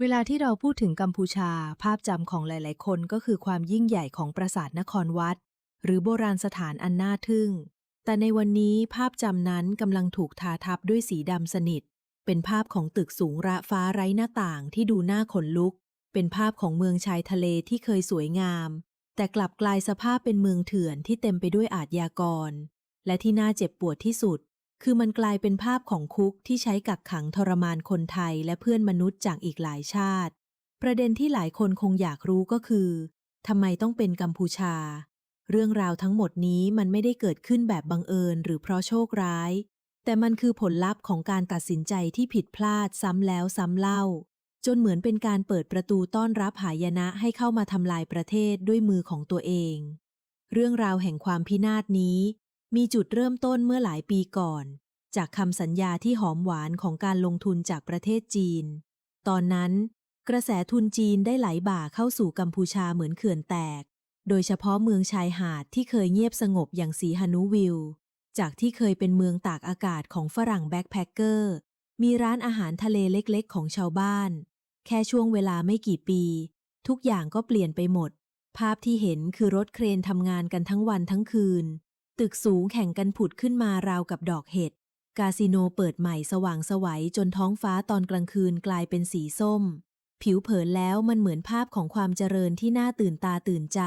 เวลาที่เราพูดถึงกัมพูชา ภาพจำของหลายๆ คนก็คือความยิ่งใหญ่ของปราสาทนครวัด หรือโบราณสถานอันน่าทึ่ง แต่ในวันนี้ภาพจำนั้นกำลังถูกทาทับด้วยสีดำสนิท เป็นภาพของตึกสูงระฟ้าไร้หน้าต่างที่ดูน่าขนลุก เป็นภาพของเมืองชายทะเลที่เคยสวยงาม แต่กลับกลายสภาพเป็นเมืองเถื่อนที่เต็มไปด้วยอาชญากร และที่น่าเจ็บปวดที่สุด คือมันกลายเป็นภาพของคุกที่ใช้กักขังทรมานคนไทยและเพื่อนมนุษย์จากอีกหลายชาติ ประเด็นที่หลายคนคงอยากรู้ก็คือทำไมต้องเป็นกัมพูชา เรื่องราวทั้งหมดนี้มันไม่ได้เกิดขึ้นแบบบังเอิญหรือเพราะโชคร้าย แต่มันคือผลลัพธ์ของการตัดสินใจที่ผิดพลาดซ้ำแล้วซ้ำเล่า จนเหมือนเป็นการเปิดประตูต้อนรับหายนะให้เข้ามาทำลายประเทศด้วยมือของตัวเอง เรื่องราวแห่งความพินาศนี้ มีจุดเริ่มต้นเมื่อหลายปีก่อน จากคำสัญญาที่หอมหวานของการลงทุนจากประเทศจีน ตอนนั้น กระแสทุนจีนได้ไหลบ่าเข้าสู่กัมพูชาเหมือนเขื่อนแตก โดยเฉพาะเมืองชายหาดที่เคยเงียบสงบอย่างสีหนุวิล จากที่เคยเป็นเมืองตากอากาศของฝรั่งแบ็คแพคเกอร์ มีร้านอาหารทะเลเล็กๆ ของชาวบ้าน แค่ช่วงเวลาไม่กี่ปี ทุกอย่างก็เปลี่ยนไปหมด ภาพที่เห็นคือรถเครนทำงานกันทั้งวันทั้งคืน ตึกสูงแข่งกันผุดขึ้นมาราวกับดอกเห็ด คาสิโนเปิดใหม่สว่างไสวัยจนท้องฟ้าตอนกลางคืนกลายเป็นสีส้ม ผิวเผินแล้วมันเหมือนภาพของความเจริญที่น่าตื่นตาตื่นใจ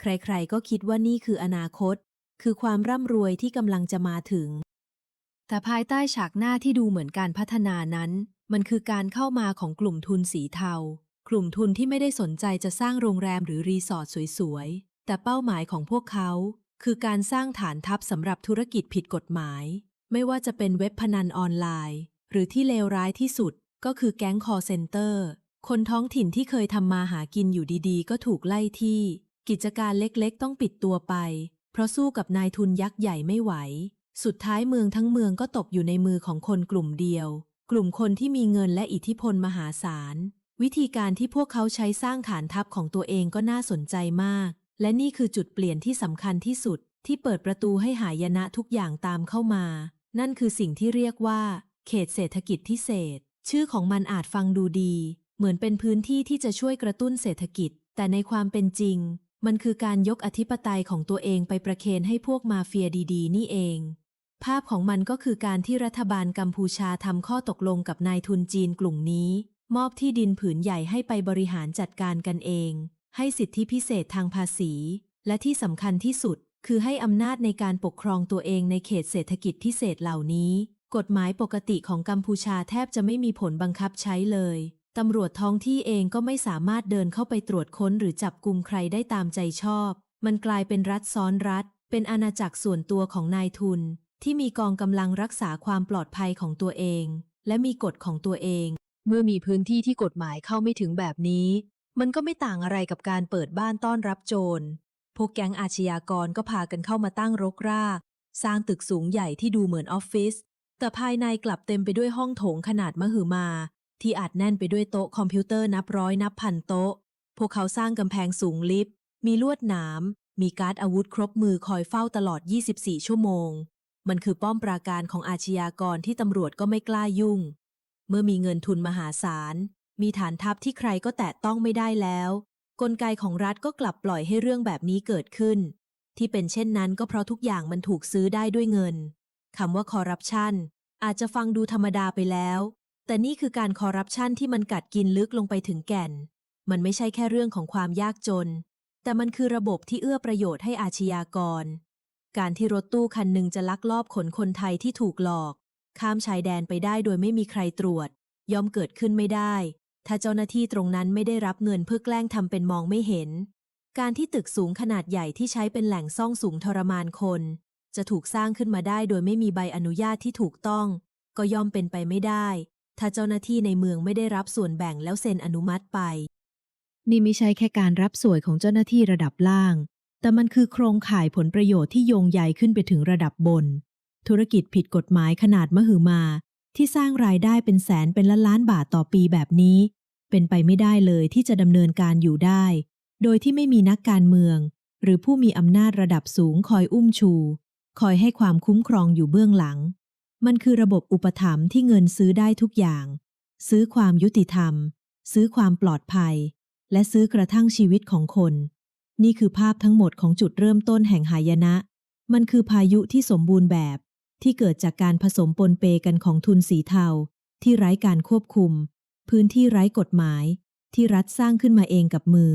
ใครๆก็คิดว่านี่คืออนาคต คือความร่ำรวยที่กำลังจะมาถึง แต่ภายใต้ฉากหน้าที่ดูเหมือนการพัฒนานั้น มันคือการเข้ามาของกลุ่มทุนสีเทา กลุ่มทุนที่ไม่ได้สนใจจะสร้างโรงแรมหรือรีสอร์ทสวยๆ แต่เป้าหมายของพวกเขา คือการสร้างฐานทัพสำหรับธุรกิจผิดกฎหมาย ไม่ว่าจะเป็นเว็บพนันออนไลน์ หรือที่เลวร้ายที่สุด ก็คือแก๊งคอร์เซนเตอร์ คนท้องถิ่นที่เคยทำมาหากินอยู่ดีๆ ก็ถูกไล่ที่ กิจการเล็กๆ ต้องปิดตัวไป เพราะสู้กับนายทุนยักษ์ใหญ่ไม่ไหว สุดท้ายเมืองทั้งเมืองก็ตกอยู่ในมือของคนกลุ่มเดียว กลุ่มคนที่มีเงินและอิทธิพลมหาศาล วิธีการที่พวกเขาใช้สร้างฐานทัพของตัวเองก็น่าสนใจมาก และนี่คือจุดเปลี่ยนที่สำคัญที่สุด ที่เปิดประตูให้หายนะทุกอย่างตามเข้ามา นั่นคือสิ่งที่เรียกว่า เขตเศรษฐกิจพิเศษ ชื่อของมันอาจฟังดูดี เหมือนเป็นพื้นที่ที่จะช่วยกระตุ้นเศรษฐกิจ แต่ในความเป็นจริง มันคือการยกอธิปไตยของตัวเองไปประเคนให้พวกมาเฟียดี ๆ นี่เอง ภาพของมันก็คือการที่รัฐบาลกัมพูชาทำข้อตกลงกับนายทุนจีนกลุ่มนี้ มอบที่ดินผืนใหญ่ให้ไปบริหารจัดการกันเอง ให้สิทธิพิเศษทางภาษี และที่สำคัญที่สุด คือให้อำนาจในการปกครองตัวเองในเขตเศรษฐกิจพิเศษเหล่านี้ กฎหมายปกติของกัมพูชาแทบจะไม่มีผลบังคับใช้เลยตำรวจท้องที่เองก็ไม่สามารถเดินเข้าไปตรวจค้นหรือจับกลุ่มใครได้ตามใจชอบ มันกลายเป็นรัฐซ้อนรัฐ เป็นอาณาจักรส่วนตัวของนายทุน ที่มีกองกำลังรักษาความปลอดภัยของตัวเอง และมีกฎของตัวเอง เมื่อมีพื้นที่ที่กฎหมายเข้าไม่ถึงแบบนี้ มันก็ไม่ต่างอะไรกับการเปิดบ้านต้อนรับโจร พวกแก๊งอาชญากรก็พากันเข้ามาตั้งรกราก สร้างตึกสูงใหญ่ที่ดูเหมือนออฟฟิศ แต่ภายในกลับเต็มไปด้วยห้องโถงขนาดมหึมา ที่อัดแน่นไปด้วยโต๊ะคอมพิวเตอร์นับร้อยนับพันโต๊ะ พวกเขาสร้างกำแพงสูงลิฟต์ มีลวดหนาม มีการ์ดอาวุธครบมือคอยเฝ้าตลอด 24 ชั่วโมง มันคือป้อมปราการของอาชญากรที่ตำรวจก็ไม่กล้ายุ่ง เมื่อมีเงินทุนมหาศาล มีฐานทัพที่ใครก็แตะต้องไม่ได้แล้ว กลไกของรัฐก็กลับปล่อยให้เรื่องแบบนี้เกิดขึ้น ที่เป็นเช่นนั้นก็เพราะทุกอย่างมันถูกซื้อได้ด้วยเงินคำว่าคอร์รัปชันอาจจะฟังดูธรรมดาไปแล้ว แต่นี่คือการคอร์รัปชันที่มันกัดกินลึกลงไปถึงแก่น มันไม่ใช่แค่เรื่องของความยากจน แต่มันคือระบบที่เอื้อประโยชน์ให้อาชญากร การที่รถตู้คันหนึ่งจะลักลอบขนคนไทยที่ถูกหลอก ข้ามชายแดนไปได้โดยไม่มีใครตรวจ ย่อมเกิดขึ้นไม่ได้ ถ้าเจ้าหน้าที่ตรงนั้นไม่ได้รับเงินเพื่อแกล้งทำเป็นมองไม่เห็น การที่ตึกสูงขนาดใหญ่ที่ใช้เป็นแหล่งซ่องสูงทรมานคน จะถูกสร้างขึ้นมาได้โดยไม่มีใบอนุญาตที่ถูกต้อง ก็ย่อมเป็นไปไม่ได้ ถ้าเจ้าหน้าที่ในเมืองไม่ได้รับส่วนแบ่งแล้วเซ็นอนุมัติไป นี่ไม่ใช่แค่การรับสวยของเจ้าหน้าที่ระดับล่าง แต่มันคือโครงข่ายผลประโยชน์ที่โยงใยขึ้นไปถึงระดับบน ธุรกิจผิดกฎหมายขนาดมหึมา ที่สร้างรายได้เป็นแสนเป็นล้านล้านบาทต่อปีแบบนี้ เป็นไปไม่ได้เลยที่จะดำเนินการอยู่ได้ โดยที่ไม่มีนักการเมือง หรือผู้มีอำนาจระดับสูงคอยอุ้มชู คอยให้ความคุ้มครองอยู่เบื้องหลัง มันคือระบบอุปถัมภ์ที่เงินซื้อได้ทุกอย่าง ซื้อความยุติธรรม ซื้อความปลอดภัย และซื้อกระทั่งชีวิตของคน นี่คือภาพทั้งหมดของจุดเริ่มต้นแห่งหายนะ มันคือพายุที่สมบูรณ์แบบ ที่เกิดจากการผสมปนเปกันของทุนสีเทา ที่ไร้การควบคุม พื้นที่ไร้กฎหมาย ที่รัฐสร้างขึ้นมาเองกับมือ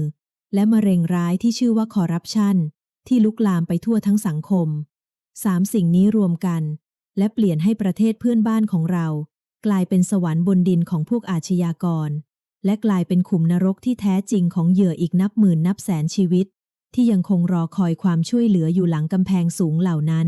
และมะเร็งร้ายที่ชื่อว่าคอร์รัปชันที่ลุกลามไปทั่วทั้งสังคมสามสิ่งนี้รวมกัน และเปลี่ยนให้ประเทศเพื่อนบ้านของเรา กลายเป็นสวรรค์บนดินของพวกอาชญากร และกลายเป็นขุมนรกที่แท้จริงของเหยื่ออีกนับหมื่นนับแสนชีวิต ที่ยังคงรอคอยความช่วยเหลืออยู่หลังกำแพงสูงเหล่านั้น